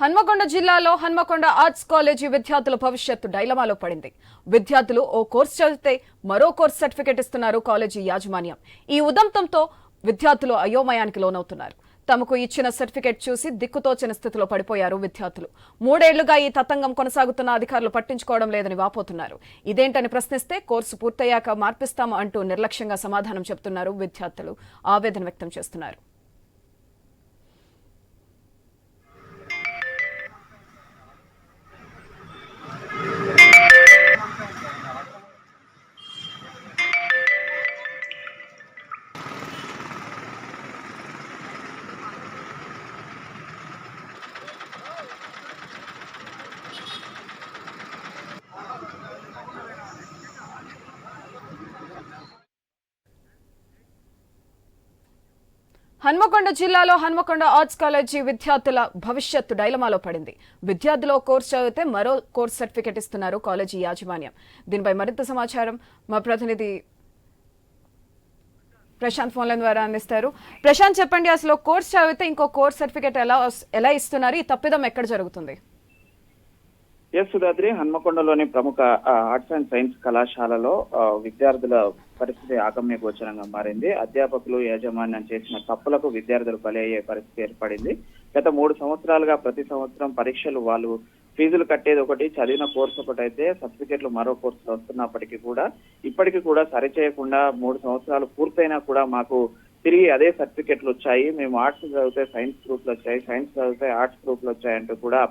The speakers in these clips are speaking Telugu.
హన్మకొండ జిల్లాలో హన్మకొండ ఆర్ట్స్ కాలేజీ విద్యార్థుల భవిష్యత్తు డైలమాలో పడింది. విద్యార్థులు ఓ కోర్సు చదివితే మరో కోర్సు సర్టిఫికేట్ ఇస్తున్నారు కాలేజీ యాజమాన్యం. ఈ ఉదంతంతో విద్యార్థులు అయోమయానికి లోనవుతున్నారు. తమకు ఇచ్చిన సర్టిఫికేట్ చూసి దిక్కుతోచిన స్థితిలో పడిపోయారు విద్యార్థులు. మూడేళ్ళుగా ఈ తతంగం కొనసాగుతున్న అధికారులు పట్టించుకోవడం లేదని వాపోతున్నారు. ఇదేంటని ప్రశ్నిస్తే కోర్సు పూర్తయ్యాక మార్పిస్తాము అంటూ నిర్లక్ష్యంగా సమాధానం చెబుతున్నారు విద్యార్థులు. ఆవేదన వ్యక్తం చేస్తున్నారు. హన్మకొండ జిల్లాలో హన్మకొండ ఆర్ట్స్ కాలేజీ విద్యార్థుల భవిష్యత్తు డైలమాలో పడింది. విద్యార్థులు ఓ కోర్సు చదివితే మరో కోర్సు సర్టిఫికెట్ ఇస్తున్నారు కాలేజీ యాజమాన్యం. దీనిపై మరింత సమాచారం మా ప్రతినిధి ప్రశాంత్ ఫోన్ల ద్వారా అందిస్తారు. ప్రశాంత్ చెప్పండి అసలు కోర్స్ చదివితే ఇంకో కోర్స్ సర్టిఫికెట్ ఎలా ఎలా ఇస్తున్నారు? ఈ తప్పిదం ఎక్కడ జరుగుతుంది? ఎస్ సుధాద్రి హన్మకొండలోని ప్రముఖ ఆర్ట్స్ అండ్ సైన్స్ కళాశాలలో విద్యార్థుల పరిస్థితి ఆగమ్య గోచరంగా మారింది. అధ్యాపకులు యాజమాన్యం చేసిన తప్పులకు విద్యార్థులు బలి అయ్యే పరిస్థితి ఏర్పడింది. గత మూడు సంవత్సరాలుగా ప్రతి సంవత్సరం పరీక్షలు వాళ్ళు ఫీజులు కట్టేది ఒకటి చదివిన కోర్సు ఒకటి అయితే సర్టిఫికెట్లు మరో కోర్సు వస్తున్నప్పటికీ కూడా ఇప్పటికీ కూడా సరిచేయకుండా మూడు సంవత్సరాలు పూర్తయినా కూడా మాకు తిరిగి అదే సర్టిఫికెట్లు వచ్చాయి. మేము ఆర్ట్స్ చదివితే సైన్స్ గ్రూప్లు వచ్చాయి సైన్స్ చదివితే ఆర్ట్స్ గ్రూప్లు వచ్చాయంటూ కూడా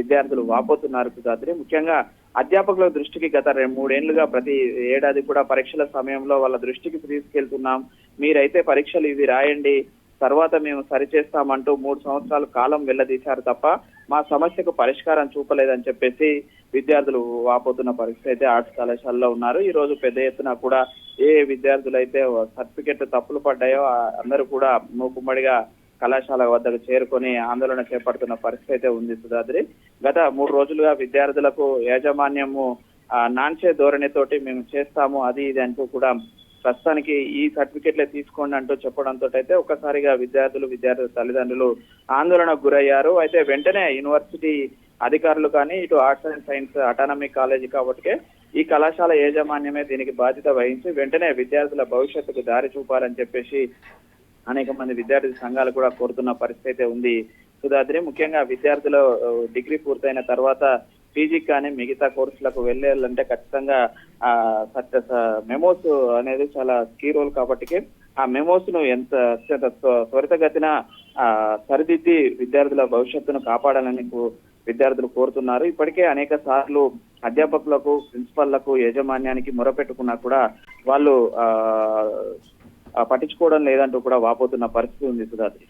విద్యార్థులు వాపోతున్నారు సుధాద్రి ముఖ్యంగా అధ్యాపకుల దృష్టికి గత రెండు మూడేళ్ళుగా ప్రతి ఏడాది కూడా పరీక్షల సమయంలో వాళ్ళ దృష్టికి తీసుకెళ్తున్నాం. మీరైతే పరీక్షలు ఇవి రాయండి. తర్వాత మేము సరిచేస్తామంటూ మూడు సంవత్సరాల కాలం వెళ్ళదీశారు తప్ప మా సమస్యకు పరిష్కారం చూపలేదని చెప్పేసి విద్యార్థులు వాపోతున్న పరిస్థితి అయితే ఆర్ట్స్ కళాశాలలో ఉన్నారు. ఈ రోజు పెద్ద ఎత్తున కూడా ఏ విద్యార్థులు అయితే సర్టిఫికెట్ తప్పులు పడ్డాయో అందరూ కూడా మూకుమ్మడిగా కళాశాల వద్దకు చేరుకొని ఆందోళన చేపడుతున్న పరిస్థితి అయితే ఉంది సుధాద్రి. గత మూడు రోజులుగా విద్యార్థులకు యాజమాన్యము నాంచే ధోరణితోటి మేము చేస్తాము అది ఇది అంటూ కూడా ప్రస్తుతానికి ఈ సర్టిఫికెట్లే తీసుకోండి అంటూ చెప్పడంతో అయితే ఒక్కసారిగా విద్యార్థులు విద్యార్థుల తల్లిదండ్రులు ఆందోళనకు గురయ్యారు. అయితే వెంటనే యూనివర్సిటీ అధికారులు కానీ ఇటు arts and science autonomy college కాబట్టి ఈ కళాశాల యాజమాన్యమే దీనికి బాధ్యత వహించి వెంటనే విద్యార్థుల భవిష్యత్తుకు దారి చూపాలని చెప్పేసి అనేక మంది విద్యార్థి సంఘాలు కూడా కోరుతున్న పరిస్థితి అయితే ఉంది. సుధాద్రి ముఖ్యంగా విద్యార్థులు డిగ్రీ పూర్తయిన తర్వాత పీజీ కానీ మిగతా కోర్సులకు వెళ్ళాలంటే ఖచ్చితంగా ఆ సత్య మెమోస్ అనేది చాలా కీ రోల్ కాబట్టి ఆ మెమోస్ను ఎంత అత్యంత త్వ- త్వరితగతిన ఆ, సరిదిద్ది విద్యార్థుల భవిష్యత్తును కాపాడాలని విద్యార్థులు కోరుతున్నారు. ఇప్పటికే అనేక సార్లు అధ్యాపకులకు ప్రిన్సిపల్లకు యాజమాన్యానికి మొరపెట్టుకున్నా కూడా వాళ్ళు ఆ, పట్టించుకోవడం లేదంటూ కూడా వాపోతున్న పరిస్థితి ఉంది సుధాద్రి